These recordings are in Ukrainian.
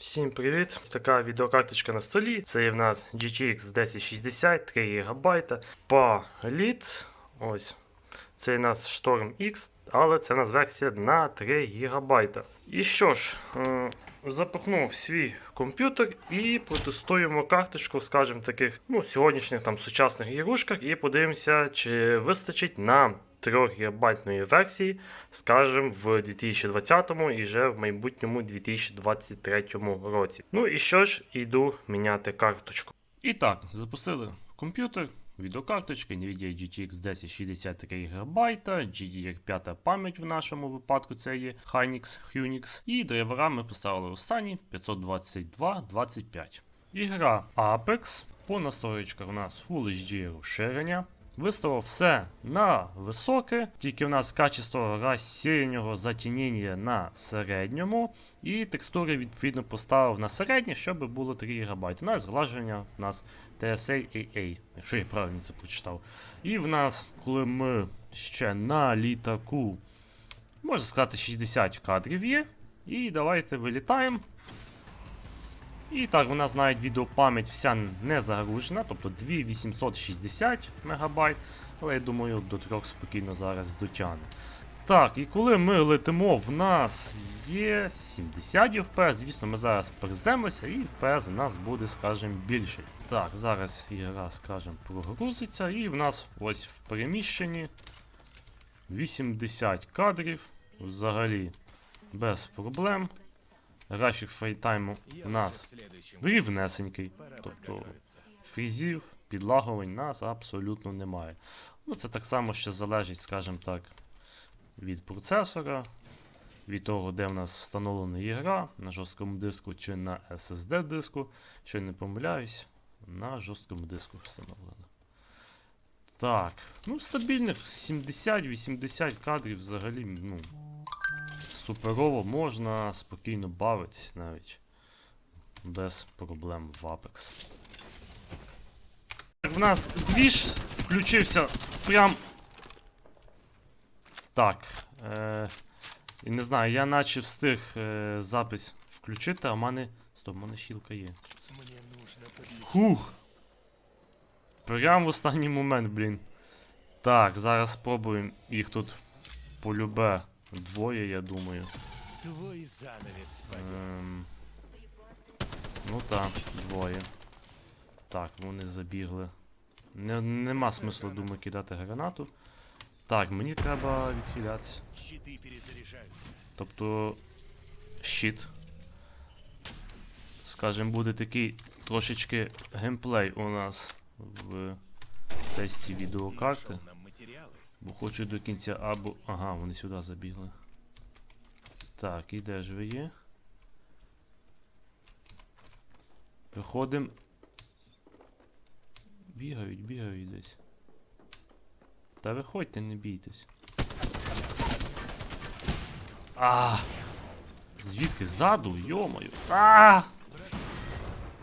Всім привіт! Така відеокарточка на столі. Це в нас GTX 1060, 3 ГБ. Політ. Ось. Це у нас Storm X, але це у нас версія на 3 ГБ. І що ж, е, запихнув свій комп'ютер і протестуємо карточку, скажімо, таких ну, сьогоднішніх там сучасних ігрушках, і подивимося, чи вистачить нам 3 гігабайтної версії, скажімо, в 2020 і вже в майбутньому 2023 році. Ну і що ж, йду міняти карточку. І так, запустили комп'ютер, відеокарточка NVIDIA GTX 1063 ГБ, GDDR5 пам'ять в нашому випадку це є Hynix, Unix. І драйвера ми поставили останні 522-25. Ігра Apex. По настройках у нас Full HD розширення. Виставив все на високе, тільки в нас качество розсіянього затінення на середньому. І текстури відповідно поставив на середнє, щоб було 3 ГБ. На зглаження у нас TSA AA, якщо я правильно це прочитав. І в нас, коли ми ще на літаку, можна сказати, 60 кадрів є. І давайте вилітаємо. І так, нас навіть відеопам'ять вся не загружена, тобто 2860 МБ, але я думаю, до 3 спокійно зараз дотягне. Так, і коли ми летимо, в нас є 70 FPS, звісно, ми зараз приземлися, і FPS у нас буде, скажімо, більше. Так, зараз ігра, скажімо, прогрузиться, і в нас ось в переміщенні 80 кадрів, взагалі без проблем. Графік фейтайму у нас рівнесенький. Тобто фрізів, підлагувань нас абсолютно немає. Ну, це так само ще залежить, скажімо так, від процесора, від того, де в нас встановлена ігра, на жорсткому диску чи на SSD диску. Що не помиляюсь, на жорсткому диску встановлено. Так, ну стабільних 70-80 кадрів взагалі, ну, суперово можна спокійно бавитись навіть без проблем в Apex. В нас двіж включився прям. Так. Е, і не знаю, я наче встиг е, запис включити, а в мене. Стоп, в мене щілка є. Хух! Прям в останній момент, блін. Так, зараз спробуємо їх тут полюбе двоє, я думаю. Твой занавес. Ем, ну так, двоє. Так, вони забігли. Не, нема смислу, думаю, кидати гранату. Так, мені треба відхилятися. Тобто. Щит. Скажем, буде такий трошечки геймплей у нас в тесті відеокарти. Бо хочу до кінця або. Ага, вони сюди забігли. Так, і де ж ви є? Виходимо. Бігають, бігають десь. Та виходьте, не бійтесь. А! Звідки ззаду? Йомаю. А!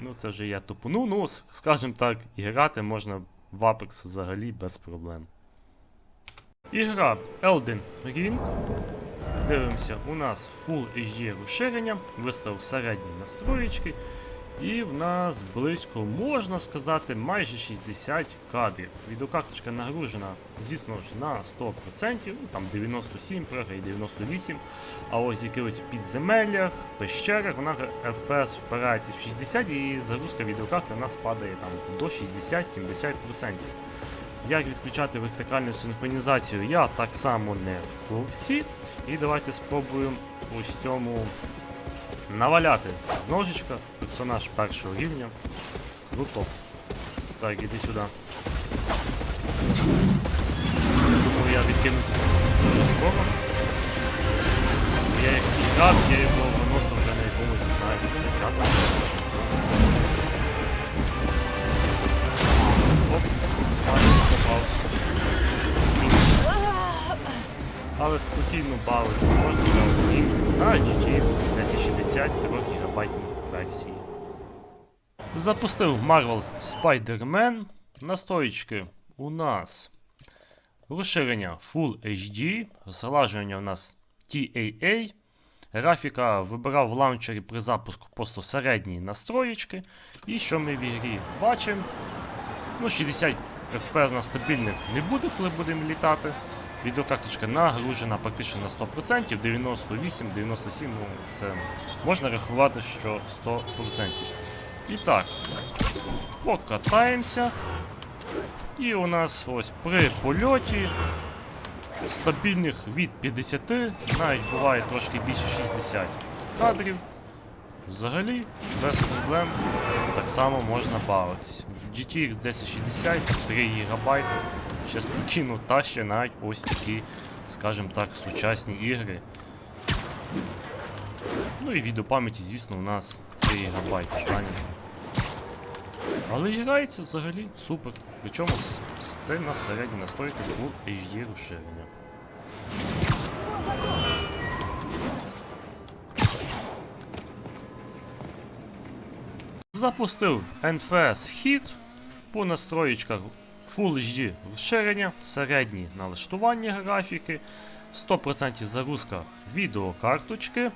Ну це вже я тупону. Ну, с- скажем так, грати можна в Apex взагалі без проблем. Ігра Elden Ring. Дивимося, у нас Full HD розширення, виставив середні настроєчки. І в нас близько, можна сказати, майже 60 кадрів. Відеокарточка нагружена, звісно ж, на 100%, ну там 97 пригає 98. А ось в якихось підземеллях, пещерах, вона FPS впирається в 60 і загрузка відеокарти у нас падає там до 60-70%. Як відключати вертикальну синхронізацію, я так само не в курсі. І давайте спробуємо ось цьому наваляти з ножичка, персонаж першого рівня. Круто. Так, іди сюди. Думаю, я відкинуся дуже скоро. Я як і я його виносив вже на якомусь, не знаю, 30 Але спокійно бавитись можна на GTX 1060 ГБ версії. Запустив Marvel Spider-Man. Настоечки у нас розширення Full HD, зглаження у нас TAA, Графіка вибирав в лаунчері при запуску просто середні настроєчки. І що ми в ігрі бачимо? Ну, 60 FPS на стабільних не буде, коли будемо літати. Відеокарточка нагружена практично на 100%, 98, 97, ну це можна рахувати, що 100%. І так, покатаємося. І у нас ось при польоті стабільних від 50, навіть буває трошки більше 60 кадрів. Взагалі, без проблем так само можна бавитись. GTX 1060, 3 ГБ. Ще спокійно тащить навіть ось такі, скажімо так, сучасні ігри. Ну і відеопам'яті, звісно, у нас 3 ГБ зайнято. Але грається взагалі супер. Причому це на середній настройки Full HD розширення. Запустив NFS Hit по настроєчках Full HD розширення, середні налаштування графіки, 100% загрузка відеокарточки.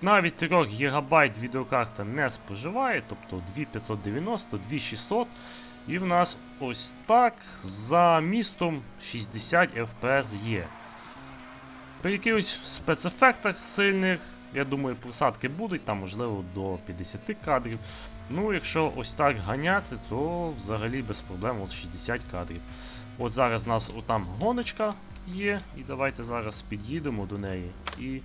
Навіть 3 ГБ відеокарта не споживає, тобто 2590, 2600. І в нас ось так за містом 60 FPS є. При якихось спецефектах сильних, я думаю, просадки будуть, там можливо до 50 кадрів. Ну, якщо ось так ганяти, то взагалі без проблем от 60 кадрів. От зараз у нас отам гоночка є, і давайте зараз під'їдемо до неї. І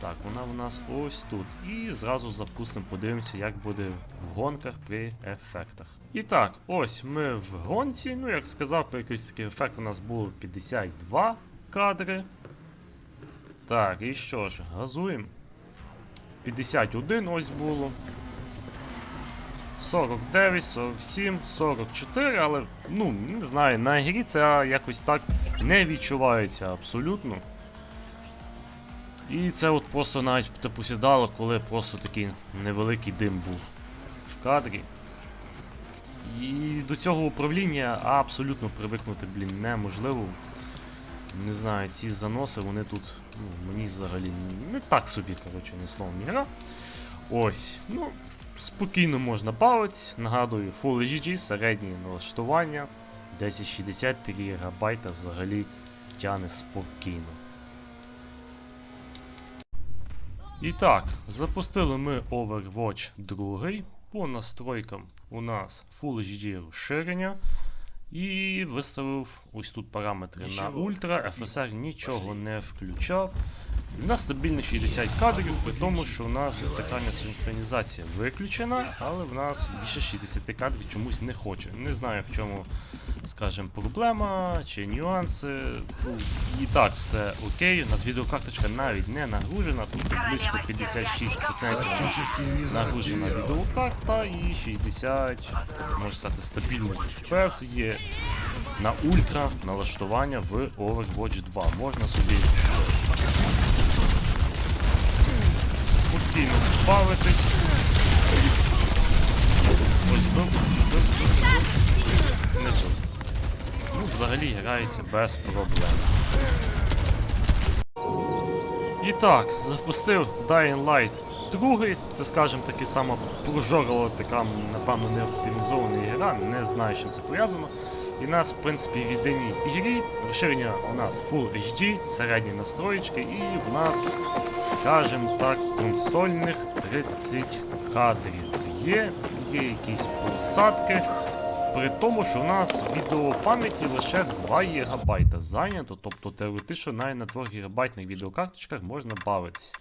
так, вона в нас ось тут. І зразу запустимо, подивимося, як буде в гонках при ефектах. І так, ось ми в гонці. Ну, як сказав, при якихось таких ефектах у нас було 52 кадри. Так, і що ж, газуємо. 51 ось було. 49, 47, 44, але, ну, не знаю, на грі це якось так не відчувається абсолютно. І це от просто навіть типу сідало, коли просто такий невеликий дим був в кадрі. І до цього управління абсолютно привикнути, блін, неможливо. Не знаю, ці заноси, вони тут, ну, мені взагалі не так собі, коротше, не словом не. Ось, ну, спокійно можна бавитись. Нагадую, Full HD, середнє налаштування, 1063 ГБ взагалі тяне спокійно. І так, запустили ми Overwatch 2. По настройкам у нас Full HD розширення. І виставив ось тут параметри на ультра, FSR нічого не включав. У нас стабільно 60 кадрів, при тому, що у нас вертикальна синхронізація виключена, але в нас більше 60 кадрів чомусь не хоче. Не знаю в чому, скажімо, проблема чи нюанси. Ну, і так все окей. У нас відеокарточка навіть не нагружена, тобто близько 56% нагружена відеокарта і 60, можна сказати, стабільний FPS є на ультра налаштування в Overwatch 2. Можна собі спокійно бавитись. Ось бив, бив, бив, бив. Не. Ну, взагалі грається без проблем. І так, запустив Dying Light 2. Це, скажімо, таки сама прожорла, така, напевно, не оптимізована гра, не знаю, з чим це пов'язано. І нас, в принципі, в єдиній ігрі розширення у нас Full HD, середні настроєчки, і в нас, скажімо так, консольних 30 кадрів. Є, є якісь просадки. При тому, що у нас відеопам'яті лише 2 ГБ зайнято, тобто теоретично навіть на 2 ГБ відеокарточках можна бавитись.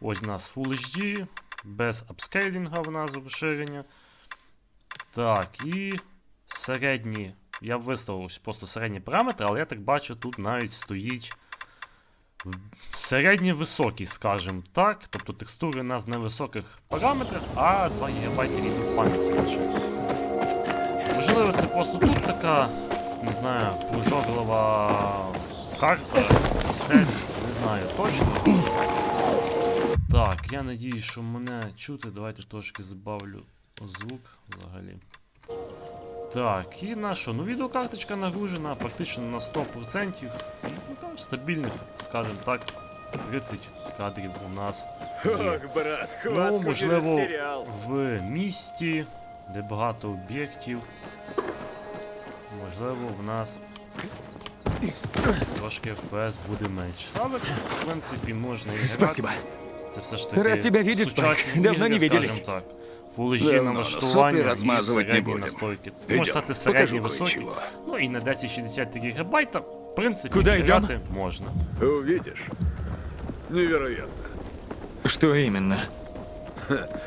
Ось у нас Full HD, без апскейлінга в нас розширення. Так, і середні. Я виставив просто середні параметри, але я так бачу, тут навіть стоїть високі, скажімо так. Тобто текстури у нас на високих параметрах, а 2 ГБ рівні пам'яті. Можливо, це просто тут така, не знаю, прожорлива карта, місцевість, не знаю точно. Так, я надіюсь, що мене чути. Давайте трошки збавлю звук взагалі. Так, і на що? Ну, відеокарточка нагружена практично на 100%. Ну, там стабільних, скажімо так, 30 кадрів у нас Ох, є. брат, Ну, хватку не можливо, в місті, де багато об'єктів. Можливо, в нас трошки FPS буде менше. Але, в принципі, можна і грати. Спасибо. Це все ж таки Рад тебя видеть, сучасні. Давно ігри, не виделись. так. HD Давно, налаштування і розмазувати не будемо. настройки. Може стати середні високі. Ну і на 1063 ГБ, в принципі, Куда грати можна. Увидишь. Невероятно. Что именно?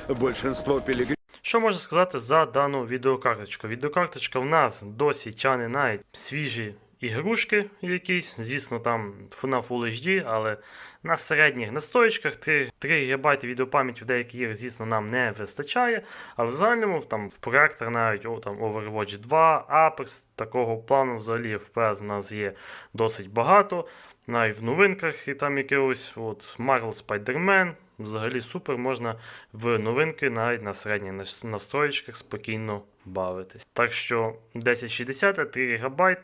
Большинство пилигримов Що можна сказати за дану відеокарточку? Відеокарточка в нас досі тяне навіть свіжі ігрушки якісь. Звісно, там на Full HD, але на середніх настоечках 3, 3 ГБ відеопам'яті в деяких іграх, звісно, нам не вистачає. Але в загальному там в проектор навіть о, там, Overwatch 2, Apex, такого плану взагалі FPS у нас є досить багато. Навіть в новинках і там якийсь от Marvel Spider-Man. Взагалі супер, можна в новинки навіть на середніх нас- настроєчках спокійно бавитись. Так що 1060 3 ГБ,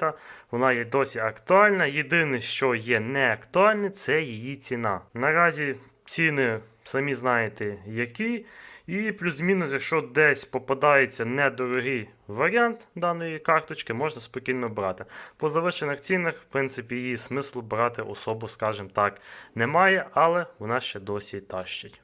вона є досі актуальна. Єдине, що є не актуальне, це її ціна. Наразі ціни самі знаєте які. І плюс-мінус, якщо десь попадається недорогий варіант даної карточки, можна спокійно брати. По завищених цінах, в принципі, її смислу брати особу, скажімо так, немає, але вона ще досі тащить.